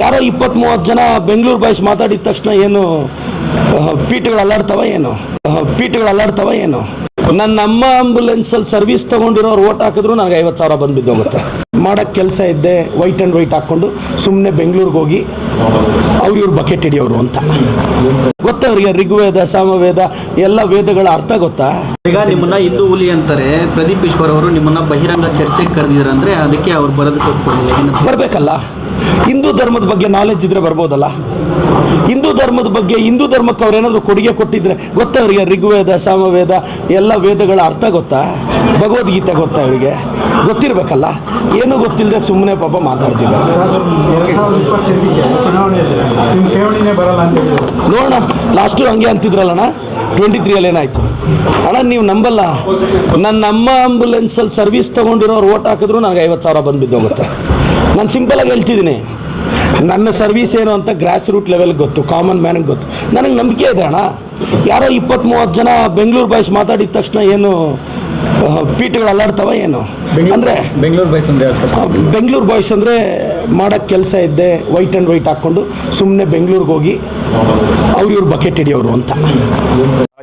ಯಾರೋ ಇಪ್ಪತ್ತ್ ಮೂವತ್ತು ಜನ ಬೆಂಗಳೂರು ಬಾಯ್ಸ್ ಮಾತಾಡಿದ ತಕ್ಷಣ ಏನು ಪೀಠಗಳು ಅಲ್ಲಾಡ್ತವ ಏನು? ಪೀಠಗಳು ಅಲ್ಲಾಡ್ತವ ಏನು? ನನ್ನ ನಮ್ಮ ಆಂಬುಲೆನ್ಸಲ್ಲಿ ಸರ್ವಿಸ್ ತೊಗೊಂಡಿರೋರು ಓಟ್ ಹಾಕಿದ್ರು ನನಗೆ ಐವತ್ತು ಸಾವಿರ ಬಂದು ಬಿದ್ದೋಗುತ್ತೆ ಮಾಡೋಕ್ಕೆ ಕೆಲಸ ಇದ್ದೆ ವೈಟ್ ಆ್ಯಂಡ್ ವೈಟ್ ಹಾಕ್ಕೊಂಡು ಸುಮ್ಮನೆ ಬೆಂಗಳೂರಿಗೆ ಹೋಗಿ ಅವ್ರು ಇವ್ರು ಬಕೆಟ್ ಹಿಡಿಯೋರು ಅಂತ. ಗೊತ್ತಾ ಅವರಿಗೆ ಋಗ್ವೇದ ಸಾಮವೇದ ಎಲ್ಲ ವೇದಗಳ ಅರ್ಥ ಗೊತ್ತಾ? ಈಗ ನಿಮ್ಮನ್ನ ಹಿಂದೂ ಹುಲಿ ಅಂತಾರೆ ಪ್ರದೀಪ್ ಈಶ್ವರ್ ಅವರು ನಿಮ್ಮನ್ನ ಬಹಿರಂಗ ಚರ್ಚೆಗೆ ಕರೆದಿದ್ದಾರೆ ಅಂದ್ರೆ ಅದಕ್ಕೆ ಅವ್ರು ಬರೋದಕ್ಕೆ ಕೊಟ್ಕೊಂಡು? ಬರಬೇಕಲ್ಲ. ಹಿಂದೂ ಧರ್ಮದ ಬಗ್ಗೆ ನಾಲೆಜ್ ಇದ್ರೆ ಬರ್ಬೋದಲ್ಲ? ಹಿಂದೂ ಧರ್ಮದ ಬಗ್ಗೆ ಹಿಂದೂ ಧರ್ಮಕ್ಕೆ ಅವ್ರೇನಾದರೂ ಕೊಡುಗೆ ಕೊಟ್ಟಿದ್ರೆ ಗೊತ್ತಾ ಅವರಿಗೆ? ಋಗ್ವೇದ, ಸಾಮವೇದ, ಎಲ್ಲ ವೇದಗಳ ಅರ್ಥ ಗೊತ್ತಾ? ಭಗವದ್ಗೀತೆ ಗೊತ್ತಾ ಅವರಿಗೆ ಗೊತ್ತಿರಬೇಕಲ್ಲ? ಏನೂ ಗೊತ್ತಿಲ್ಲದೆ ಸುಮ್ಮನೆ ಪಾಪ ಮಾತಾಡ್ತಿದ್ದಾರೆ. ನೋಡೋಣ ಲಾಸ್ಟು ಹಂಗೆ ಅಂತಿದ್ರಲ್ಲಣ್ಣ? ಟ್ವೆಂಟಿ ತ್ರೀಯಲ್ಲಿ ಏನಾಯಿತು ಅಣ್ಣ, ನೀವು ನಂಬಲ್ಲ? ನನ್ನ ನಮ್ಮ ಆಂಬುಲೆನ್ಸಲ್ಲಿ ಸರ್ವಿಸ್ ತೊಗೊಂಡಿರೋರು ಓಟ್ ಹಾಕಿದ್ರು, ನನಗೆ ಐವತ್ತು ಸಾವಿರ ಬಂದು ಬಿದ್ದೋಗುತ್ತೆ ನಾನು ಸಿಂಪಲಾಗಿ ಹೇಳ್ತಿದ್ದೀನಿ. ನನ್ನ ಸರ್ವಿಸ್ ಏನು ಅಂತ ಗ್ರಾಸ್ ರೂಟ್ ಲೆವೆಲ್ ಗೊತ್ತು ಕಾಮನ್ ಮ್ಯಾನ್ ಗೊತ್ತು. ನನಗೆ ನಂಬಿಕೆ ಇದೆ ಅಣ್ಣ. ಯಾರೋ ಇಪ್ಪತ್ತ್ ಮೂವತ್ತು ಜನ ಬೆಂಗಳೂರು ಬಾಯ್ಸ್ ಮಾತಾಡಿದ ತಕ್ಷಣ ಏನು ಪೀಠಗಳು ಅಲ್ಲಾಡ್ತಾವ ಏನು? ಅಂದರೆ ಬೆಂಗಳೂರು ಬಾಯ್ಸ್ ಅಂದ್ರೆ ಬೆಂಗಳೂರು ಬಾಯ್ಸ್ ಅಂದರೆ ಮಾಡೋಕ್ಕೆ ಕೆಲಸ ಇದ್ದೆ ವೈಟ್ ಆ್ಯಂಡ್ ವೈಟ್ ಹಾಕ್ಕೊಂಡು ಸುಮ್ಮನೆ ಬೆಂಗಳೂರಿಗೆ ಹೋಗಿ ಅವ್ರು ಇವ್ರು ಬಕೆಟ್ ಹಿಡಿಯೋರು ಅಂತ.